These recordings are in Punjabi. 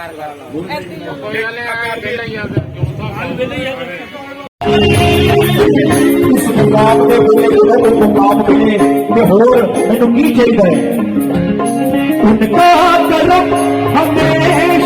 ਬਸ ਇਸ ਮੁਕਾਮ ਦੇ ਉੱਤੇ ਉਹ ਮੁਕਾਮ ਮਿਲੇ ਤੇ ਹੋਰ ਮੈਨੂੰ ਕੀ ਚਾਹੀਦਾ ਹੈ ਉਨਕਾ ਕਰਮ ਹਮੇਸ਼ਾ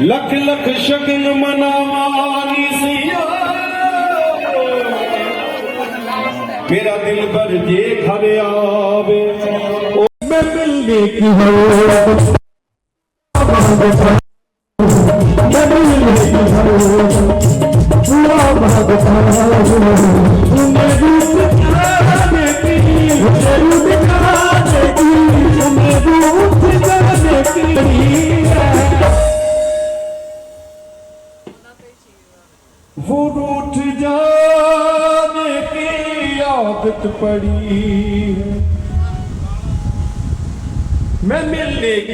ਲੱਖ ਲੱਖ ਸ਼ਗਨ ਮਨਾਵਾਨੀ ਸਿਆ। ਮੇਰਾ ਦਿਲ ਭਰ ਜੇ ਘਰ ਮੈਂ ਮਿਲਨੇ ਕੀ ਹੋ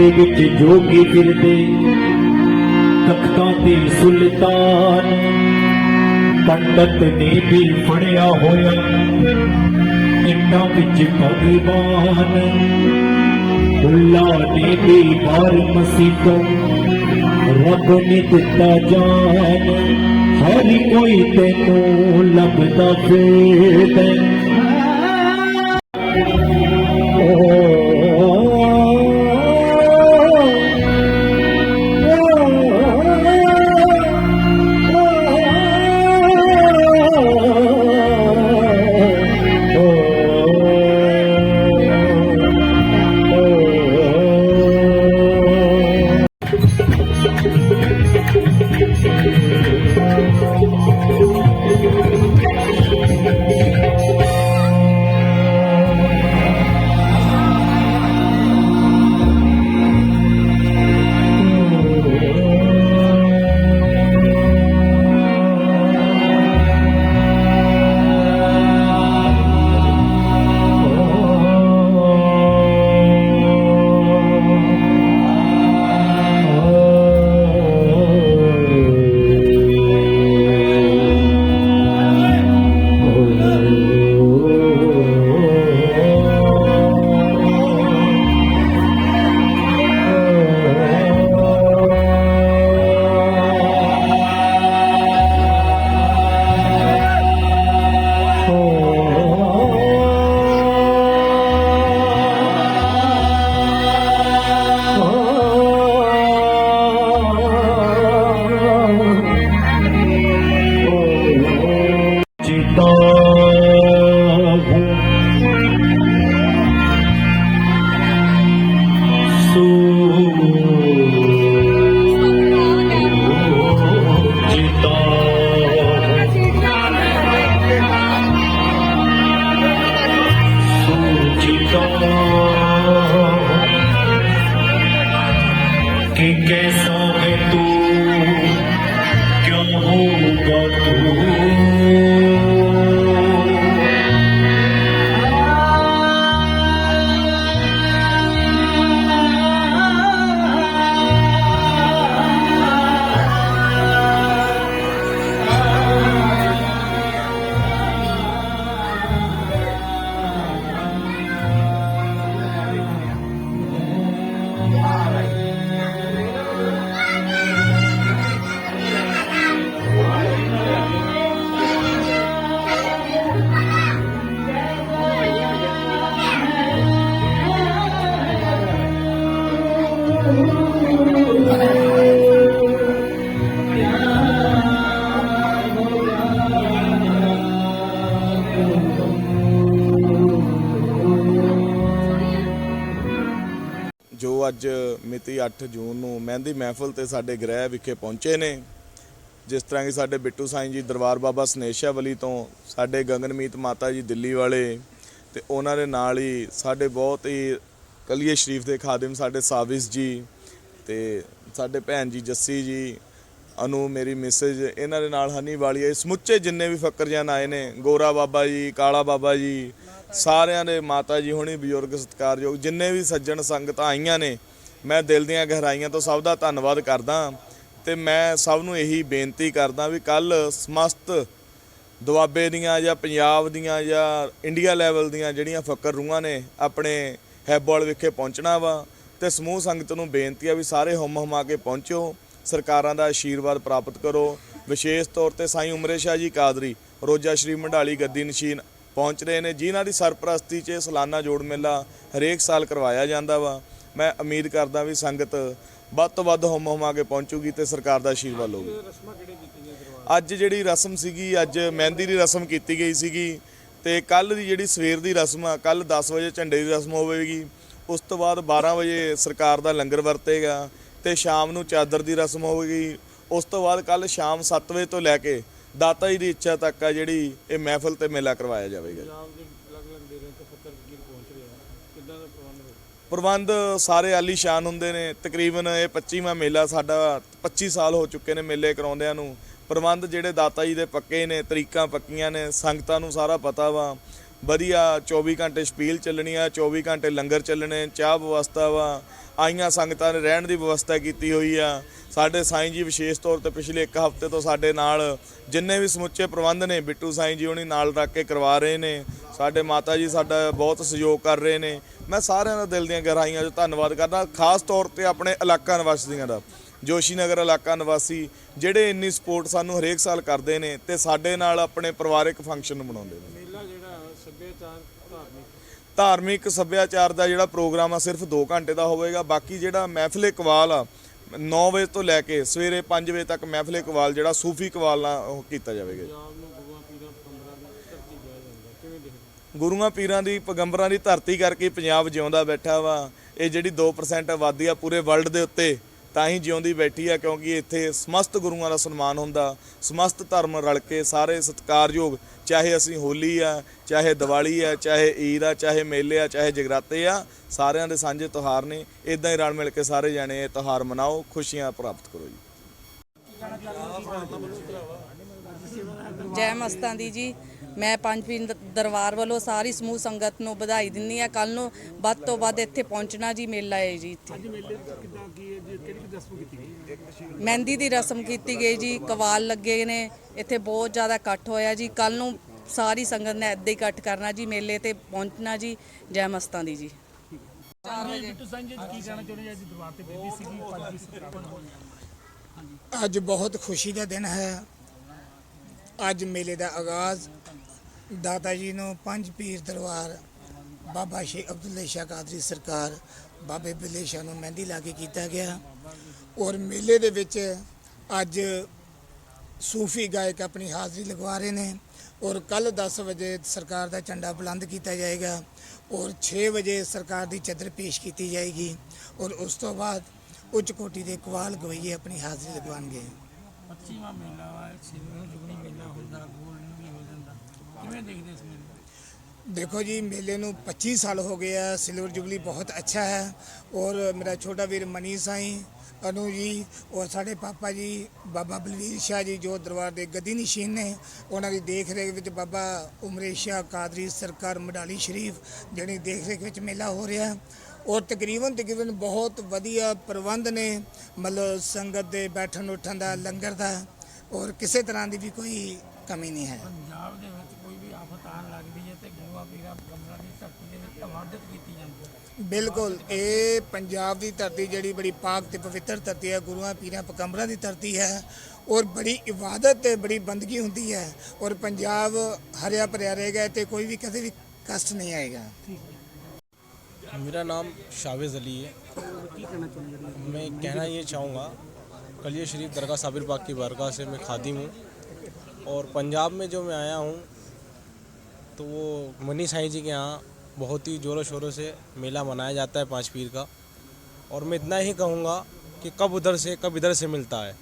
ਦੇ ਵਿੱਚ ਜੋਗੀ ਫਿਰਦੇ ਤਖਤਾਂ ਤੇ ਸੁਲਤਾਨ ਪੰਡਤ ਨੇ ਵੀ ਫੜਿਆ ਹੋਇਆ, ਇੱਟਾਂ ਵਿੱਚ ਭਗਵਾਨ ਅੱਲਾ ਨੇ ਵੀ ਬਾਰ ਮਸੀਤੋਂ, ਰੱਬ ਨੇ ਦਿੱਤਾ ਜਾਨ, ਹਰ ਕੋਈ ਤੈਨੂੰ ਲੱਭਦਾ ਫੇਰ ਮਿਤੀ 8 ਜੂਨ ਨੂੰ ਮਹਿੰਦੀ ਮਹਿਫਲ ਤੇ ਸਾਡੇ ਗ੍ਰਹਿ ਵਿਖੇ ਪਹੁੰਚੇ ਨੇ। ਜਿਸ ਤਰ੍ਹਾਂ ਕਿ ਸਾਡੇ ਬਿੱਟੂ ਸਾਈਂ ਜੀ, ਦਰਬਾਰ ਬਾਬਾ ਸਨੇਸ਼ਾ ਵਲੀ ਤੋਂ ਸਾਡੇ ਗਗਨਮੀਤ ਮਾਤਾ ਜੀ ਦਿੱਲੀ ਵਾਲੇ ਤੇ ਉਹਨਾਂ ਦੇ ਨਾਲ ਹੀ ਸਾਡੇ ਬਹੁਤ ਹੀ ਕਲੀਏ ਸ਼ਰੀਫ ਦੇ ਖਾਦਮ ਸਾਡੇ ਸਾਵਿਸ ਜੀ ਤੇ ਸਾਡੇ ਭੈਣ ਜੀ ਜੱਸੀ ਜੀ, ਅਨੂ ਮੇਰੀ ਮੈਸੇਜ, ਇਹਨਾਂ ਦੇ ਨਾਲ ਹਨੀ ਵਾਲੀ ਵਾਲੀਏ ਸਮੁੱਚੇ ਜਿੰਨੇ ਵੀ ਫਕਰ ਆਏ ਨੇ, ਗੋਰਾ ਬਾਬਾ ਜੀ, ਕਾਲਾ ਬਾਬਾ ਜੀ, ਸਾਰਿਆਂ ਦੇ ਮਾਤਾ ਜੀ ਹੁਣੀ ਬਜ਼ੁਰਗ ਸਤਿਕਾਰਯੋਗ ਜਿੰਨੇ ਵੀ ਸੱਜਣ ਸੰਗਤਾਂ ਆਈਆਂ ਨੇ ਮੈਂ ਦਿਲ ਦੀਆਂ ਗਹਿਰਾਈਆਂ ਤੋਂ ਸਭ ਦਾ ਧੰਨਵਾਦ ਕਰਦਾ ਤੇ ਮੈਂ ਸਭ ਨੂੰ ਇਹੀ ਬੇਨਤੀ ਕਰਦਾ ਵੀ ਕੱਲ ਸਮਸਤ ਦੁਆਬੇ ਦੀਆਂ ਜਾਂ ਪੰਜਾਬ ਦੀਆਂ ਜਾਂ ਇੰਡੀਆ ਲੈਵਲ ਦੀਆਂ ਜਿਹੜੀਆਂ ਫਕਰ ਰੂਹਾਂ ਨੇ ਆਪਣੇ ਹੈਬੋਲ ਵਿਖੇ ਪਹੁੰਚਣਾ ਵਾ ਤੇ ਸਮੂਹ ਸੰਗਤ ਨੂੰ ਬੇਨਤੀ ਆ ਵੀ ਸਾਰੇ ਹੁਮ ਹਮਾ ਕੇ ਪਹੁੰਚੋ, ਸਰਕਾਰਾਂ ਦਾ ਆਸ਼ੀਰਵਾਦ ਪ੍ਰਾਪਤ ਕਰੋ, ਵਿਸ਼ੇਸ਼ ਤੌਰ ਤੇ ਸਾਈਂ ਉਮਰੇ ਸ਼ਾਹ ਜੀ ਕਾਦਰੀ, ਰੋਜਾ ਸ਼੍ਰੀ ਮੰਡਾਲੀ ਗੱਦੀ ਨਸ਼ੀਨ ਪਹੁੰਚ ਰਹੇ ਨੇ, ਜਿਨ੍ਹਾਂ ਦੀ ਸਰਪ੍ਰਸਤੀ 'ਚ ਇਹ ਸਾਲਾਨਾ ਜੋੜ ਮੇਲਾ ਹਰੇਕ ਸਾਲ ਕਰਵਾਇਆ ਜਾਂਦਾ ਵਾ। ਮੈਂ ਉਮੀਦ ਕਰਦਾ ਵੀ ਸੰਗਤ ਵੱਧ ਤੋਂ ਵੱਧ ਹੁਮ ਹੁਮਾ ਕੇ ਪਹੁੰਚੂਗੀ ਤੇ ਸਰਕਾਰ ਦਾ ਆਸ਼ੀਰਵਾਦ ਲਊਗੀ। ਅੱਜ ਜਿਹੜੀ ਰਸਮ ਸੀਗੀ, ਅੱਜ ਮਹਿੰਦੀ ਦੀ ਰਸਮ ਕੀਤੀ ਗਈ ਸੀਗੀ ਤੇ ਕੱਲ ਦੀ ਜਿਹੜੀ ਸਵੇਰ ਦੀ ਰਸਮ ਆ ਕੱਲ 10 ਵਜੇ ਝੰਡੇ ਦੀ ਰਸਮ ਹੋਵੇਗੀ। ਉਸ ਤੋਂ ਬਾਅਦ 12 ਵਜੇ ਸਰਕਾਰ ਦਾ ਲੰਗਰ ਵਰਤੇਗਾ ਤੇ ਸ਼ਾਮ ਨੂੰ ਚਾਦਰ ਦੀ ਰਸਮ ਹੋਵੇਗੀ। ਉਸ ਤੋਂ ਬਾਅਦ ਕੱਲ ਸ਼ਾਮ 7 ਵਜੇ ਤੋਂ ਲੈ ਕੇ ਦਾਤਾ ਜੀ ਦੀ ਇੱਛਾ ਤੱਕ ਆ ਜਿਹੜੀ ਇਹ ਮਹਿਫਲ ਤੇ ਮੇਲਾ ਕਰਵਾਇਆ ਜਾਵੇਗਾ। ਪ੍ਰਬੰਧ ਸਾਰੇ ਆਲੀਸ਼ਾਨ ਹੁੰਦੇ ਨੇ। ਤਕਰੀਬਨ ਇਹ 25ਵਾਂ ਮੇਲਾ ਸਾਡਾ 25 ਸਾਲ ਹੋ ਚੁੱਕੇ ਨੇ ਮੇਲੇ ਕਰਾਉਂਦਿਆਂ ਨੂੰ। ਪ੍ਰਬੰਧ ਜਿਹੜੇ ਦਾਤਾ ਜੀ ਦੇ ਪੱਕੇ ਨੇ, ਤਰੀਕਾਂ ਪੱਕੀਆਂ ਨੇ, ਸੰਗਤਾਂ ਨੂੰ ਸਾਰਾ ਪਤਾ ਵਾ। ਵਧੀਆ 24 ਘੰਟੇ ਛਪੀਲ ਚੱਲਣੀ ਆ 24 ਘੰਟੇ ਲੰਗਰ ਚੱਲਣੇ, ਚਾਹ ਵਿਵਸਥਾ ਵਾ। ਆਈਆਂ ਸੰਗਤਾਂ ਨੇ ਰਹਿਣ ਦੀ ਵਿਵਸਥਾ ਕੀਤੀ ਹੋਈ ਆ। ਸਾਡੇ ਸਾਈਂ ਜੀ ਵਿਸ਼ੇਸ਼ ਤੌਰ ਤੇ ਪਿਛਲੇ ਇੱਕ ਹਫ਼ਤੇ ਤੋਂ ਸਾਡੇ ਨਾਲ ਜਿੰਨੇ ਵੀ ਸਮੁੱਚੇ ਪ੍ਰਬੰਧ ਨੇ, ਬਿੱਟੂ ਸਾਈਂ ਜੀ ਉਹਨੇ ਨਾਲ ਰੱਖ ਕੇ ਕਰਵਾ ਰਹੇ ਨੇ। ਸਾਡੇ ਮਾਤਾ ਜੀ ਸਾਡਾ ਬਹੁਤ ਸਹਿਯੋਗ ਕਰ ਰਹੇ ਨੇ। ਮੈਂ ਸਾਰਿਆਂ ਦਾ ਦਿਲ ਦੀਆਂ ਗਹਿਰਾਈਆਂ 'ਚ ਧੰਨਵਾਦ ਕਰਦਾ, ਖਾਸ ਤੌਰ ਤੇ ਆਪਣੇ ਇਲਾਕਾ ਨਿਵਾਸੀਆਂ ਦਾ। ਜੋਸ਼ੀ ਨਗਰ ਇਲਾਕਾ ਨਿਵਾਸੀ, ਜਿਹੜੇ ਇੰਨੀ ਸਪੋਰਟ ਸਾਨੂੰ ਹਰੇਕ ਸਾਲ ਕਰਦੇ ਨੇ ਤੇ ਸਾਡੇ ਨਾਲ ਆਪਣੇ ਪਰਿਵਾਰਕ ਫੰਕਸ਼ਨ ਮਨਾਉਂਦੇ ਨੇ ਮੇਲਾ ਜਿਹੜਾ ਸੱਭਿਆਚਾਰ ਧਾਰਮਿਕ ਧਾਰਮਿਕ ਸੱਭਿਆਚਾਰ ਦਾ ਜਿਹੜਾ ਪ੍ਰੋਗਰਾਮ ਆ, ਸਿਰਫ 2 ਘੰਟੇ ਦਾ ਹੋਵੇਗਾ। ਬਾਕੀ ਜਿਹੜਾ ਮਹਿਫਿਲ ਕਵਾਲ ਆ 9 ਵਜੇ ਤੋਂ ਲੈ ਕੇ ਸਵੇਰੇ 5 ਵਜੇ ਤੱਕ ਮਹਿਫਲੇ ਕਵਾਲ ਜਿਹੜਾ ਸੂਫੀ ਕਵਾਲ ਨਾਲ ਉਹ ਕੀਤਾ ਜਾਵੇਗਾ। ਗੁਰੂਆਂ ਪੀਰਾਂ ਦੀ ਧਰਤੀ ਦੀ ਪੈਗੰਬਰਾਂ ਦੀ ਧਰਤੀ ਕਰਕੇ ਪੰਜਾਬ ਜਿਉਂਦਾ ਬੈਠਾ ਵਾ। ਇਹ ਜਿਹੜੀ 2% ਆਬਾਦੀ ਆ, ਪੂਰੇ ਵਰਲਡ ਦੇ ਉੱਤੇ ਤਾਂ ਹੀ ਜਿਉਂਦੀ ਬੈਠੀ ਆ, ਕਿਉਂਕਿ ਇੱਥੇ ਸਮਸਤ ਗੁਰੂਆਂ ਦਾ ਸਨਮਾਨ ਹੁੰਦਾ, ਸਮਸਤ ਧਰਮ ਰਲ ਕੇ ਸਾਰੇ ਸਤਿਕਾਰਯੋਗ, ਚਾਹੇ ਅਸੀਂ ਹੋਲੀ ਆ, ਚਾਹੇ ਦੀਵਾਲੀ ਆ, ਚਾਹੇ ਈਦ ਆ, ਚਾਹੇ ਮੇਲੇ ਆ, ਚਾਹੇ ਜਗਰਾਤੇ ਆ, ਸਾਰਿਆਂ ਦੇ ਸਾਂਝੇ ਤਿਉਹਾਰ ਨੇ। ਇਦਾਂ ਹੀ ਰਲ ਮਿਲ ਕੇ ਸਾਰੇ ਜਾਣੇ ਇਹ ਤਿਉਹਾਰ ਮਨਾਓ, ਖੁਸ਼ੀਆਂ ਪ੍ਰਾਪਤ ਕਰੋ ਜੀ। ਜੈ ਮਸਤਾਂ ਦੀ ਜੀ। ਮੈਂ ਪੰਜ ਦ- ਦਰਬਾਰ ਵੱਲੋਂ ਸਾਰੀ ਸਮੂਹ ਸੰਗਤ ਨੂੰ ਵਧਾਈ ਦਿੰਦੀ ਆ ਕੱਲ ਨੂੰ ਵੱਧ ਤੋਂ ਵੱਧ ਇੱਥੇ ਪਹੁੰਚਣਾ ਜੀ ਮੇਲਾ ਹੈ ਜੀ ਇੱਥੇ। ਅੱਜ ਮੇਲੇ ਕਿਦਾਂ ਕੀ ਕਿਹੜੀ ਕਿਹੜੀ ਰਸਮ ਕੀਤੀ ਗਈ? ਮਹਿੰਦੀ ਦੀ ਰਸਮ ਕੀਤੀ ਗਈ ਜੀ ਕਵਾਲ ਲੱਗੇ ਨੇ। ਇੱਥੇ ਬਹੁਤ ਜ਼ਿਆਦਾ ਇਕੱਠ ਹੋਇਆ ਜੀ। ਕੱਲ ਨੂੰ ਸਾਰੀ ਸੰਗਤ ਨੇ ਇੱਦਾਂ ਹੀ ਇਕੱਠ ਕਰਨਾ ਜੀ ਮੇਲੇ ਤੇ ਪਹੁੰਚਣਾ ਜੀ। ਜੈ ਮਸਤਾਂ ਦੀ ਜੀ। ਬਿੱਟੂ ਸਿੰਘ ਜੀ ਕੀ ਕਹਿਣਾ ਚਾਹੁੰਦੇ ਅੱਜ ਦਰਬਾਰ ਤੇ ਬੇਦੀ ਸੀਗੀ ਪੰਜ ਦੀ ਸਰਕਾਰ ਅੱਜ ਬਹੁਤ ਖੁਸ਼ੀ ਦਾ ਦਿਨ ਹੈ। ਅੱਜ ਮੇਲੇ ਦਾ ਆਗਾਜ਼ ਦਾਤਾ ਜੀ ਨੂੰ ਪੰਜ ਪੀਰ ਦਰਬਾਰ, ਬਾਬਾ ਸ਼ੇਖ ਅਬਦੁੱਲੇ ਸ਼ਾਹ ਕਾਦਰੀ ਸਰਕਾਰ, ਬਾਬੇ ਬਿੱਲੇ ਸ਼ਾਹ ਨੂੰ ਮਹਿੰਦੀ ਲਾ ਕੇ ਕੀਤਾ ਗਿਆ। ਔਰ ਮੇਲੇ ਦੇ ਵਿੱਚ ਅੱਜ ਸੂਫੀ ਗਾਇਕ ਆਪਣੀ ਹਾਜ਼ਰੀ ਲਗਵਾ ਰਹੇ ਨੇ ਔਰ ਕੱਲ 10 ਵਜੇ ਸਰਕਾਰ ਦਾ ਝੰਡਾ ਬੁਲੰਦ ਕੀਤਾ ਜਾਏਗਾ ਔਰ 6 ਵਜੇ ਸਰਕਾਰ ਦੀ ਚਦਰ ਪੇਸ਼ ਕੀਤੀ ਜਾਏਗੀ ਔਰ ਉਸ ਤੋਂ ਬਾਅਦ ਉੱਚ ਕੋਟੀ ਦੇ ਕਵਾਲ ਗਵਈਏ ਆਪਣੀ ਹਾਜ਼ਰੀ ਲਗਵਾਣਗੇ 25ਵਾਂ ਮੇਲਾ ਵਾ ਸਿਰੋਂ ਜੁਗਨੀ ਮੇਲਾ ਹੁੰਦਾ ਗੋਲਡਨ ਵੀ ਹੋ ਜਾਂਦਾ। ਕਿਵੇਂ ਦੇਖਦੇ ਇਸ ਮੇਲੇ ਦੇਖੋ ਜੀ, ਮੇਲੇ ਨੂੰ 25 ਸਾਲ ਹੋ ਗਏ ਆ, ਸਿਲਵਰ ਜੁਬਲੀ ਬਹੁਤ ਅੱਛਾ ਹੈ। ਔਰ ਮੇਰਾ ਛੋਟਾ ਵੀਰ ਮਨੀ ਸਾਈ, ਅਨੂ ਜੀ, ਔਰ ਸਾਡੇ ਪਾਪਾ ਜੀ, ਬਾਬਾ ਬਲਵੀਰ ਸ਼ਾਹ ਜੀ, ਜੋ ਦਰਬਾਰ ਦੇ ਗੱਦੀ ਨਿਸ਼ੀਨ ਨੇ, ਉਹਨਾਂ ਦੀ ਦੇਖ ਰੇਖ ਵਿੱਚ ਬਾਬਾ ਉਮਰੇ ਸ਼ਾਹ ਕਾਦਰੀ ਸਰਕਾਰ ਮਡਾਲੀ ਸ਼ਰੀਫ, ਜਿਹੜੀ ਦੇਖ ਰੇਖ ਵਿੱਚ ਮੇਲਾ ਹੋ ਰਿਹਾ। ਔਰ ਤਕਰੀਬਨ ਤਕਰੀਬਨ ਬਹੁਤ ਵਧੀਆ ਪ੍ਰਬੰਧ ਨੇ ਮਤਲਬ ਸੰਗਤ ਦੇ ਬੈਠਣ ਉੱਠਣ ਦਾ ਲੰਗਰ ਦਾ ਔਰ ਕਿਸੇ ਤਰ੍ਹਾਂ ਦੀ ਵੀ ਕੋਈ ਕਮੀ ਨਹੀਂ ਹੈ। ਪੰਜਾਬ ਦੇ ਵਿੱਚ ਕੋਈ ਵੀ ਆਫਤ ਆਣ ਲੱਗਦੀ ਹੈ ਤੇ ਗੋਆ ਪੀਰਾ ਕਮਰਾ ਦੀ ਧਰਤੀ ਦੇ ਵਿੱਚ ਇਬਾਦਤ ਕੀਤੀ ਜਾਂਦੀ ਹੈ। ਬਿਲਕੁਲ ਇਹ ਪੰਜਾਬ ਦੀ ਧਰਤੀ ਜਿਹੜੀ ਬੜੀ ਪਾਕ ਤੇ ਪਵਿੱਤਰ ਧਰਤੀ ਹੈ ਗੁਰੂਆਂ ਪੀਰਾਂ ਪਕੰਬਰਾਂ ਦੀ ਧਰਤੀ ਹੈ ਔਰ ਬੜੀ ਇਬਾਦਤ ਤੇ ਬੜੀ ਬੰਦਗੀ ਹੁੰਦੀ ਹੈ ਔਰ ਪੰਜਾਬ ਹਰਿਆ ਭਰਿਆ ਰਹੇਗਾ ਤੇ ਕੋਈ ਵੀ ਕਦੇ ਵੀ ਕਸ਼ਟ ਨਹੀਂ ਆਏਗਾ। میرا نام شاویز علی ہے۔ میں کہنا یہ چاہوں گا کلیہ شریف درگاہ صابر پاک کی بارگاہ سے میں خادم ہوں۔ اور پنجاب میں جو میں آیا ہوں، تو وہ منی سائیں جی کے یہاں بہت ہی زور و شوروں سے میلہ منایا جاتا ہے پانچ پیر کا۔ اور میں اتنا ہی کہوں گا کہ کب ادھر سے، کب ادھر سے ملتا ہے۔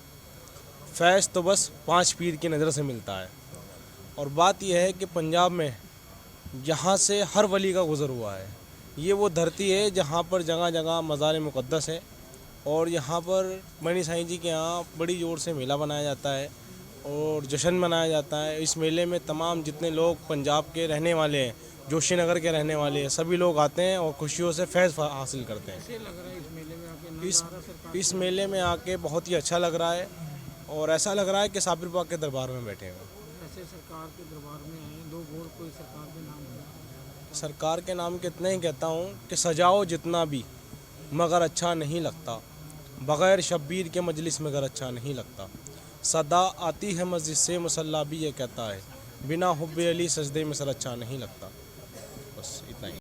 فیض تو بس پانچ پیر کی نظر سے ملتا ہے۔ اور بات یہ ہے کہ پنجاب میں یہاں سے ہر ولی کا گزر ہوا ہے۔ یہ وہ دھرتی ہے جہاں پر جگہ جگہ مزار مقدس ہے اور یہاں پر بنی سائیں جی کے یہاں بڑی زور سے میلہ منایا جاتا ہے اور جشن منایا جاتا ہے۔ اس میلے میں تمام جتنے لوگ پنجاب کے رہنے والے ہیں، جوشی نگر کے رہنے والے ہیں، سبھی لوگ آتے ہیں اور خوشیوں سے فیض حاصل کرتے ہیں۔ اس اس میلے میں آ کے بہت ہی اچھا لگ رہا ہے اور ایسا لگ رہا ہے کہ صابر پاک کے دربار میں بیٹھے ہوئے ہیں۔ سرکار کے نام کے اتنا ہی کہتا ہوں کہ سجاؤ جتنا بھی، مگر اچھا نہیں لگتا۔ بغیر شبیر کے مجلس مگر اچھا نہیں لگتا۔ صدا آتی ہے مسجد سے مسلح بھی یہ کہتا ہے، بنا حب علی سجدے میں سر اچھا نہیں لگتا۔ بس اتنا ہی۔